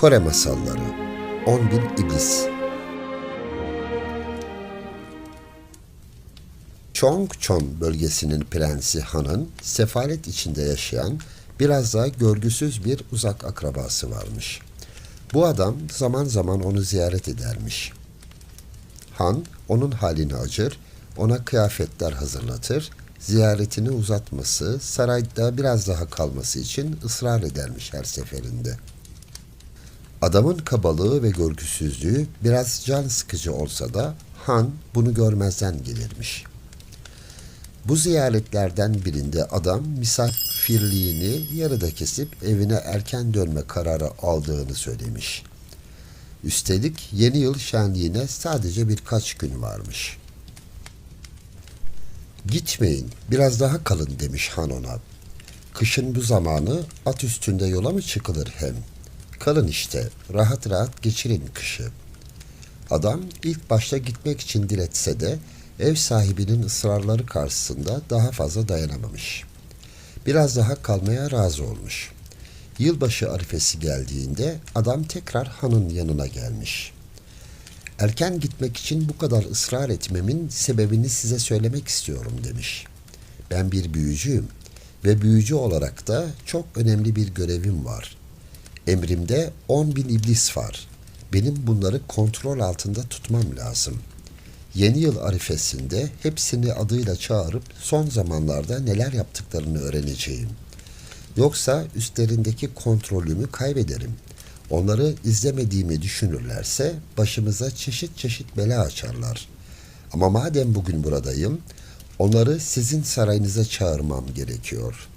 Kore Masalları 10.000 İblis Chongchon bölgesinin prensi Han'ın sefalet içinde yaşayan biraz daha görgüsüz bir uzak akrabası varmış. Bu adam zaman zaman onu ziyaret edermiş. Han onun halini acır, ona kıyafetler hazırlatır, ziyaretini uzatması, sarayda biraz daha kalması için ısrar edermiş her seferinde. Adamın kabalığı ve görgüsüzlüğü biraz can sıkıcı olsa da Han bunu görmezden gelirmiş. Bu ziyaretlerden birinde adam misafirliğini yarıda kesip evine erken dönme kararı aldığını söylemiş. Üstelik yeni yıl şenliğine sadece birkaç gün varmış. Gitmeyin, biraz daha kalın demiş Han ona. Kışın bu zamanı at üstünde yola mı çıkılır hem? Kalın işte, rahat rahat geçirin kışı. Adam ilk başta gitmek için diretse de ev sahibinin ısrarları karşısında daha fazla dayanamamış. Biraz daha kalmaya razı olmuş. Yılbaşı arifesi geldiğinde adam tekrar hanın yanına gelmiş. Erken gitmek için bu kadar ısrar etmemin sebebini size söylemek istiyorum demiş. Ben bir büyücüyüm ve büyücü olarak da çok önemli bir görevim var. Emrimde 10 bin iblis var. Benim bunları kontrol altında tutmam lazım. Yeni yıl arifesinde hepsini adıyla çağırıp son zamanlarda neler yaptıklarını öğreneceğim. Yoksa üstlerindeki kontrolümü kaybederim. Onları izlemediğimi düşünürlerse başımıza çeşit çeşit bela açarlar. Ama madem bugün buradayım, onları sizin sarayınıza çağırmam gerekiyor.''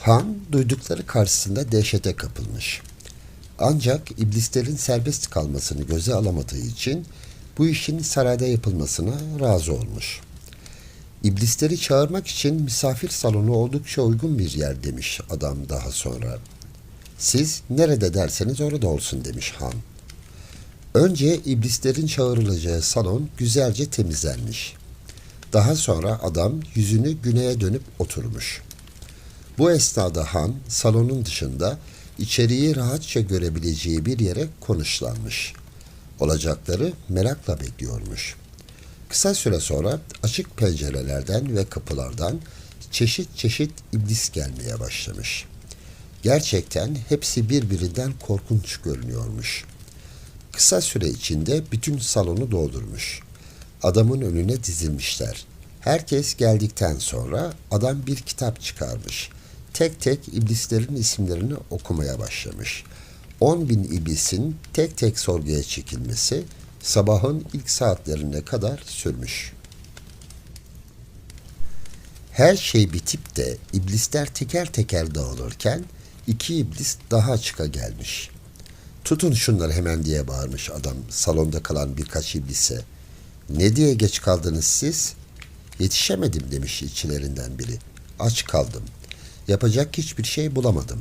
Han duydukları karşısında dehşete kapılmış. Ancak iblislerin serbest kalmasını göze alamadığı için bu işin sarayda yapılmasına razı olmuş. İblisleri çağırmak için misafir salonu oldukça uygun bir yer demiş adam daha sonra. Siz nerede derseniz orada olsun demiş Han. Önce iblislerin çağrılacağı salon güzelce temizlenmiş. Daha sonra adam yüzünü güneye dönüp oturmuş.'' Bu esnada Han salonun dışında içeriği rahatça görebileceği bir yere konuşlanmış. Olacakları merakla bekliyormuş. Kısa süre sonra açık pencerelerden ve kapılardan çeşit çeşit iblis gelmeye başlamış. Gerçekten hepsi birbirinden korkunç görünüyormuş. Kısa süre içinde bütün salonu doldurmuş. Adamın önüne dizilmişler. Herkes geldikten sonra adam bir kitap çıkarmış tek tek iblislerin isimlerini okumaya başlamış. 10 bin iblisin tek tek sorguya çekilmesi sabahın ilk saatlerine kadar sürmüş. Her şey bitip de iblisler teker teker dağılırken iki iblis daha açıka gelmiş. Tutun şunları hemen diye bağırmış adam salonda kalan birkaç iblise. Ne diye geç kaldınız siz? Yetişemedim demiş içlerinden biri. Aç kaldım. Yapacak hiçbir şey bulamadım.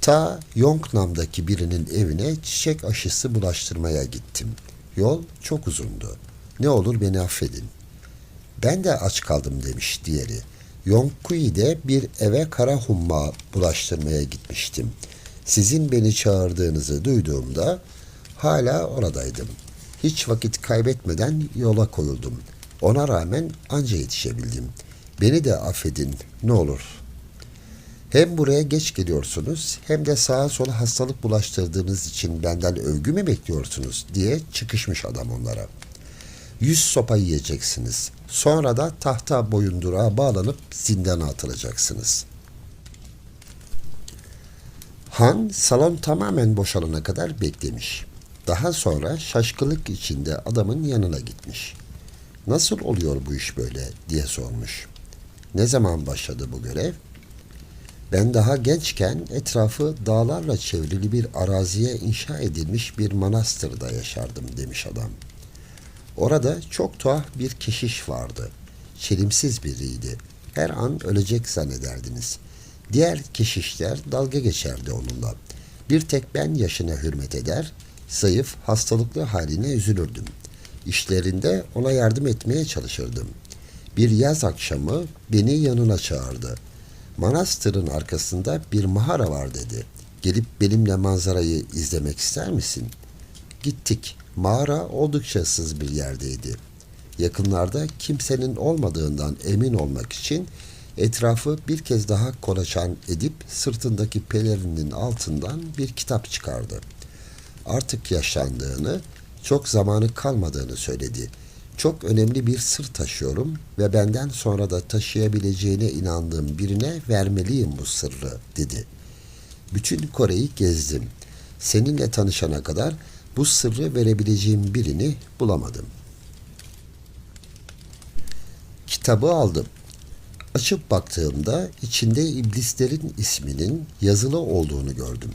Ta Yongnam'daki birinin evine çiçek aşısı bulaştırmaya gittim. Yol çok uzundu. Ne olur beni affedin. Ben de aç kaldım demiş diğeri. Yongkui'de bir eve kara humma bulaştırmaya gitmiştim. Sizin beni çağırdığınızı duyduğumda hala oradaydım. Hiç vakit kaybetmeden yola koyuldum. Ona rağmen anca yetişebildim. Beni de affedin ne olur.'' Hem buraya geç geliyorsunuz hem de sağa sola hastalık bulaştırdığınız için benden övgü mü bekliyorsunuz diye çıkışmış adam onlara. Yüz sopa yiyeceksiniz. Sonra da tahta boyundurağa bağlanıp zindana atılacaksınız. Han salon tamamen boşalana kadar beklemiş. Daha sonra şaşkınlık içinde adamın yanına gitmiş. Nasıl oluyor bu iş böyle diye sormuş. Ne zaman başladı bu görev? Ben daha gençken etrafı dağlarla çevrili bir araziye inşa edilmiş bir manastırda yaşardım demiş adam. Orada çok tuhaf bir keşiş vardı. Çelimsiz biriydi. Her an ölecek zannederdiniz. Diğer keşişler dalga geçerdi onunla. Bir tek ben yaşına hürmet eder, zayıf, hastalıklı haline üzülürdüm. İşlerinde ona yardım etmeye çalışırdım. Bir yaz akşamı beni yanına çağırdı.'' Manastırın arkasında bir mağara var dedi. Gelip benimle manzarayı izlemek ister misin? Gittik. Mağara oldukça ıssız bir yerdeydi. Yakınlarda kimsenin olmadığından emin olmak için etrafı bir kez daha kolaçan edip sırtındaki pelerinin altından bir kitap çıkardı. Artık yaşlandığını, çok zamanı kalmadığını söyledi. Çok önemli bir sır taşıyorum ve benden sonra da taşıyabileceğine inandığım birine vermeliyim bu sırrı dedi. Bütün Kore'yi gezdim. Seninle tanışana kadar bu sırrı verebileceğim birini bulamadım. Kitabı aldım. Açıp baktığımda içinde iblislerin isminin yazılı olduğunu gördüm.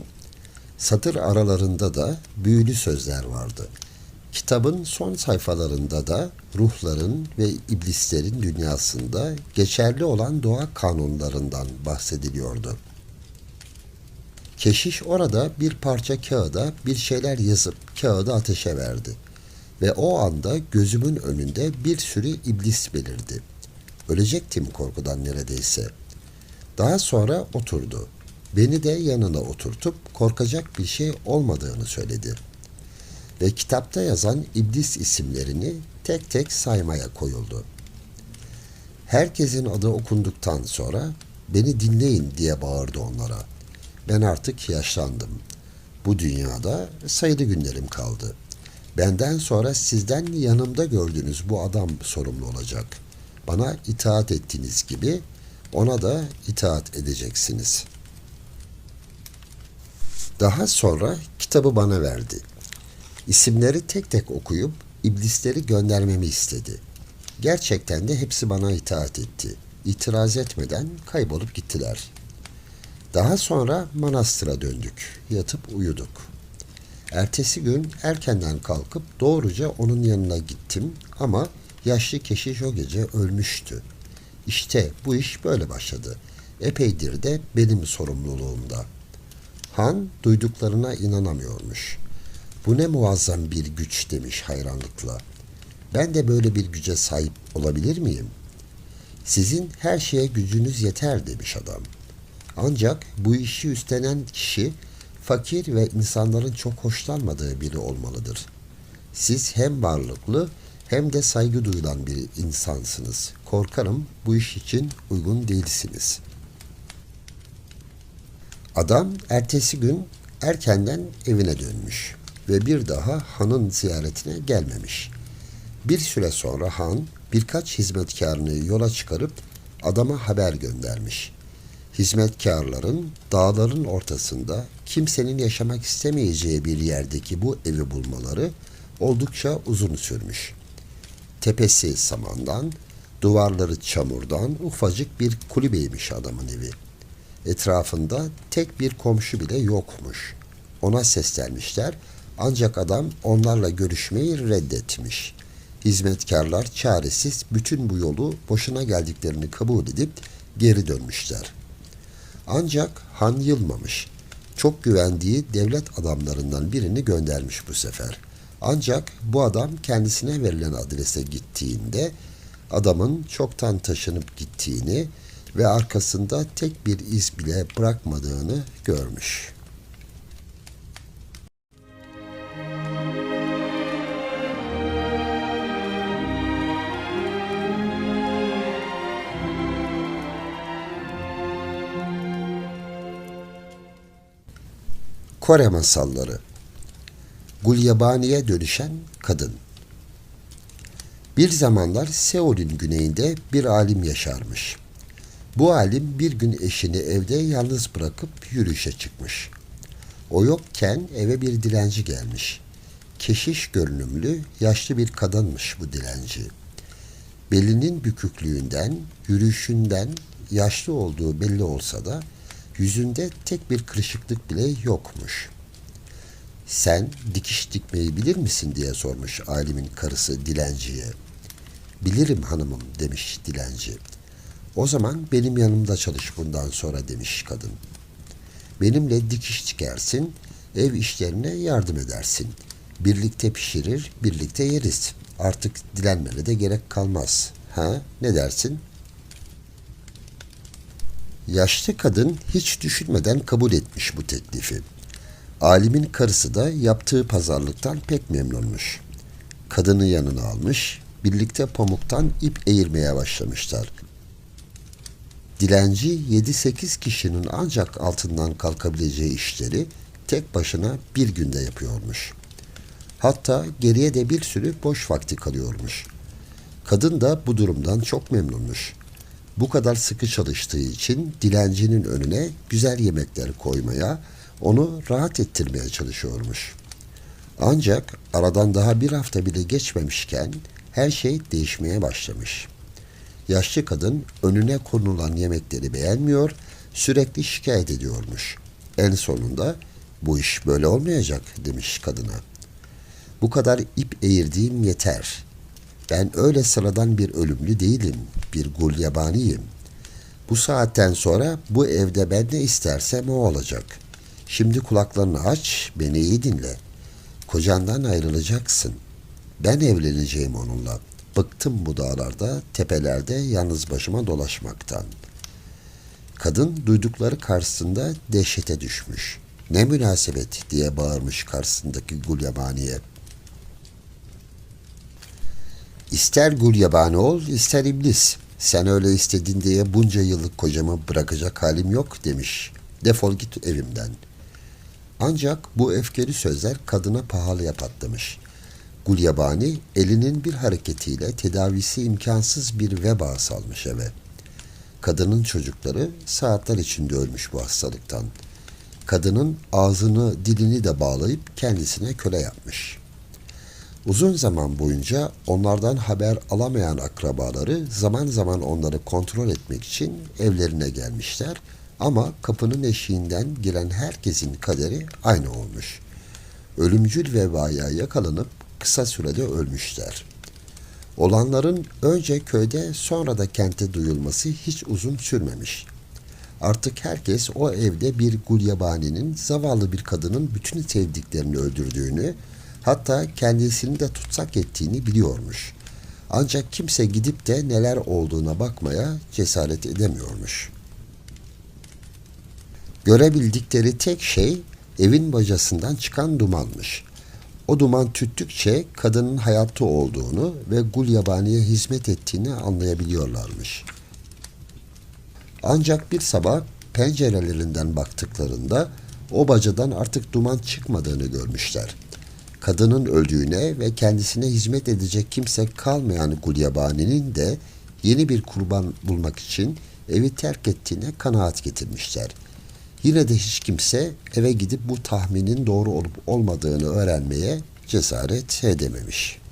Satır aralarında da büyülü sözler vardı. Kitabın son sayfalarında da ruhların ve iblislerin dünyasında geçerli olan doğa kanunlarından bahsediliyordu. Keşiş orada bir parça kağıda bir şeyler yazıp kağıdı ateşe verdi. Ve o anda gözümün önünde bir sürü iblis belirdi. Ölecektim korkudan neredeyse. Daha sonra oturdu. Beni de yanına oturtup korkacak bir şey olmadığını söyledi. Ve kitapta yazan iblis isimlerini tek tek saymaya koyuldu. Herkesin adı okunduktan sonra beni dinleyin diye bağırdı onlara. Ben artık yaşlandım. Bu dünyada sayılı günlerim kaldı. Benden sonra sizden yanımda gördüğünüz bu adam sorumlu olacak. Bana itaat ettiğiniz gibi ona da itaat edeceksiniz. Daha sonra kitabı bana verdi. İsimleri tek tek okuyup iblisleri göndermemi istedi. Gerçekten de hepsi bana itaat etti. İtiraz etmeden kaybolup gittiler. Daha sonra manastıra döndük. Yatıp uyuduk. Ertesi gün erkenden kalkıp doğruca onun yanına gittim ama yaşlı keşiş o gece ölmüştü. İşte bu iş böyle başladı. Epeydir de benim sorumluluğumda. Han duyduklarına inanamıyormuş. Bu ne muazzam bir güç demiş hayranlıkla. Ben de böyle bir güce sahip olabilir miyim? Sizin her şeye gücünüz yeter demiş adam. Ancak bu işi üstlenen kişi fakir ve insanların çok hoşlanmadığı biri olmalıdır. Siz hem varlıklı hem de saygı duyulan bir insansınız. Korkarım bu iş için uygun değilsiniz. Adam ertesi gün erkenden evine dönmüş ve bir daha hanın ziyaretine gelmemiş. Bir süre sonra han birkaç hizmetkarını yola çıkarıp adama haber göndermiş. Hizmetkarların dağların ortasında kimsenin yaşamak istemeyeceği bir yerdeki bu evi bulmaları oldukça uzun sürmüş. Tepesi samandan, duvarları çamurdan ufacık bir kulübeymiş adamın evi. Etrafında tek bir komşu bile yokmuş. Ona seslenmişler ancak adam onlarla görüşmeyi reddetmiş. Hizmetkarlar çaresiz bütün bu yolu boşuna geldiklerini kabul edip geri dönmüşler. Ancak Han yılmamış. Çok güvendiği devlet adamlarından birini göndermiş bu sefer. Ancak bu adam kendisine verilen adrese gittiğinde adamın çoktan taşınıp gittiğini ve arkasında tek bir iz bile bırakmadığını görmüş. Kore masalları Gulyabani'ye dönüşen kadın Bir zamanlar Seul'ün güneyinde bir alim yaşarmış. Bu alim bir gün eşini evde yalnız bırakıp yürüyüşe çıkmış. O yokken eve bir dilenci gelmiş. Keşiş görünümlü, yaşlı bir kadınmış bu dilenci. Belinin büküklüğünden, yürüyüşünden yaşlı olduğu belli olsa da yüzünde tek bir kırışıklık bile yokmuş. Sen dikiş dikmeyi bilir misin diye sormuş alimin karısı dilenciye. Bilirim hanımım demiş dilenci. O zaman benim yanımda çalış bundan sonra demiş kadın. Benimle dikiş dikersin, ev işlerine yardım edersin. Birlikte pişirir, birlikte yeriz. Artık dilenmene de gerek kalmaz. Ha, ne dersin? Yaşlı kadın hiç düşünmeden kabul etmiş bu teklifi. Alimin karısı da yaptığı pazarlıktan pek memnunmuş. Kadını yanına almış, birlikte pamuktan ip eğirmeye başlamışlar. Dilenci 7-8 kişinin ancak altından kalkabileceği işleri tek başına bir günde yapıyormuş. Hatta geriye de bir sürü boş vakti kalıyormuş. Kadın da bu durumdan çok memnunmuş. Bu kadar sıkı çalıştığı için dilencinin önüne güzel yemekler koymaya, onu rahat ettirmeye çalışıyormuş. Ancak aradan daha bir hafta bile geçmemişken her şey değişmeye başlamış. Yaşlı kadın önüne konulan yemekleri beğenmiyor, sürekli şikayet ediyormuş. En sonunda bu iş böyle olmayacak demiş kadına. Bu kadar ip eğirdiğim yeter. Ben öyle sıradan bir ölümlü değilim, bir gulyabaniyim. Bu saatten sonra bu evde ben ne istersem o olacak. Şimdi kulaklarını aç, beni iyi dinle. Kocandan ayrılacaksın. Ben evleneceğim onunla. Bıktım bu dağlarda, tepelerde yalnız başıma dolaşmaktan. Kadın duydukları karşısında dehşete düşmüş. Ne münasebet diye bağırmış karşısındaki gulyabaniye. İster gul yabani ol, ister iblis. Sen öyle istedin diye bunca yıllık kocamı bırakacak halim yok demiş. Defol git evimden. Ancak bu öfkeli sözler kadına pahalıya patlamış. Gulyabani elinin bir hareketiyle tedavisi imkansız bir veba salmış eve. Kadının çocukları saatler içinde ölmüş bu hastalıktan. Kadının ağzını dilini de bağlayıp kendisine köle yapmış.'' Uzun zaman boyunca onlardan haber alamayan akrabaları zaman zaman onları kontrol etmek için evlerine gelmişler ama kapının eşiğinden giren herkesin kaderi aynı olmuş. Ölümcül vebaya yakalanıp kısa sürede ölmüşler. Olanların önce köyde sonra da kente duyulması hiç uzun sürmemiş. Artık herkes o evde bir gulyabaninin zavallı bir kadının bütün sevdiklerini öldürdüğünü, Hatta kendisini de tutsak ettiğini biliyormuş. Ancak kimse gidip de neler olduğuna bakmaya cesaret edemiyormuş. Görebildikleri tek şey evin bacasından çıkan dumanmış. O duman tüttükçe kadının hayatta olduğunu ve gul yabaniye hizmet ettiğini anlayabiliyorlarmış. Ancak bir sabah pencerelerinden baktıklarında o bacadan artık duman çıkmadığını görmüşler kadının öldüğüne ve kendisine hizmet edecek kimse kalmayan Gulyabani'nin de yeni bir kurban bulmak için evi terk ettiğine kanaat getirmişler. Yine de hiç kimse eve gidip bu tahminin doğru olup olmadığını öğrenmeye cesaret edememiş.''